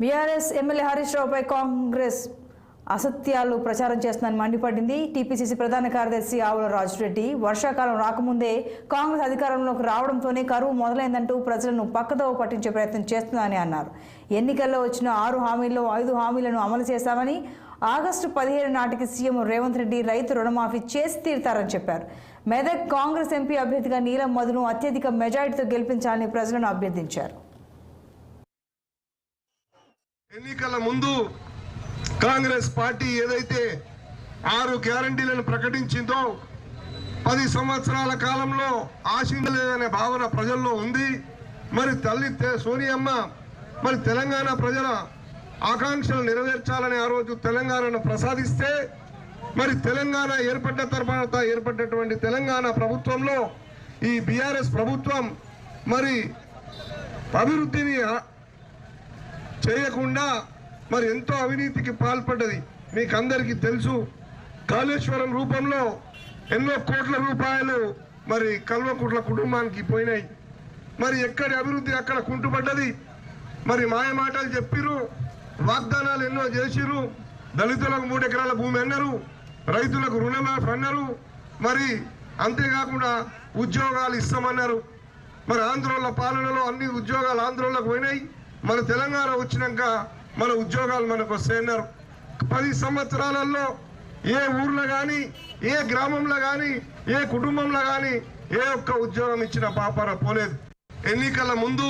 BRS MLA Harish రావుపై కాంగ్రెస్ అసత్యాలు ప్రచారం చేస్తుందని మండిపడింది. టీపీసీసీ ప్రధాన కార్యదర్శి ఆవుల రాజురెడ్డి. వర్షాకాలం రాకముందే కాంగ్రెస్ అధికారంలోకి రావడంతోనే కరువు మొదలైందంటూ ప్రజలను పక్కదోవ పట్టించే ప్రయత్నం చేస్తుందని అన్నారు. ఎన్నికల్లో వచ్చిన ఆరు హామీల్లో ఐదు హామీలను అమలు చేశామని ఆగస్టు పదిహేడు నాటికి సీఎం రేవంత్ రెడ్డి రైతు రుణమాఫీ చేసి తీరుతారని చెప్పారు. మెదక్ కాంగ్రెస్ ఎంపీ అభ్యర్థిగా నీలం మధును అత్యధిక మెజారిటీతో గెలిపించాలని ప్రజలను అభ్యర్థించారు. ఎన్నికల ముందు కాంగ్రెస్ పార్టీ ఏదైతే ఆరు గ్యారంటీలను ప్రకటించిందో పది సంవత్సరాల కాలంలో ఆశించలేదనే భావన ప్రజల్లో ఉంది. మరి తల్లి సోనియమ్మ మరి తెలంగాణ ప్రజల ఆకాంక్షలు నెరవేర్చాలని ఆ రోజు తెలంగాణను ప్రసాదిస్తే మరి తెలంగాణ ఏర్పడ్డ తర్వాత ఏర్పడ్డటువంటి తెలంగాణ ప్రభుత్వంలో ఈ బీఆర్ఎస్ ప్రభుత్వం మరి అభివృద్ధిని చేయకుండా మరి ఎంతో అవినీతికి పాల్పడ్డది. మీకు అందరికీ తెలుసు కాళేశ్వరం రూపంలో ఎన్నో కోట్ల రూపాయలు మరి కల్వకుట్ల కుటుంబానికి పోయినాయి. మరి ఎక్కడి అభివృద్ధి అక్కడ కుంటుపడ్డది? మరి మాయమాటలు చెప్పిరు వాగ్దానాలు ఎన్నో చేసిరు దళితులకు మూడు ఎకరాల భూమి అన్నారు రైతులకు రుణమాఫీ అన్నారు మరి అంతేకాకుండా ఉద్యోగాలు ఇస్తామన్నారు. మరి ఆంధ్రోళ్ళ పాలనలో అన్ని ఉద్యోగాలు ఆంధ్రోళ్ళకు పోయినాయి. మన తెలంగాణ వచ్చినాక మన ఉద్యోగాలు మనకు వస్తాయన్నారు. పది సంవత్సరాలలో ఏ ఊర్లో కానీ ఏ గ్రామంలో కానీ ఏ కుటుంబంలో కానీ ఏ ఒక్క ఉద్యోగం ఇచ్చిన పాపర పోలేదు. ఎన్నికల ముందు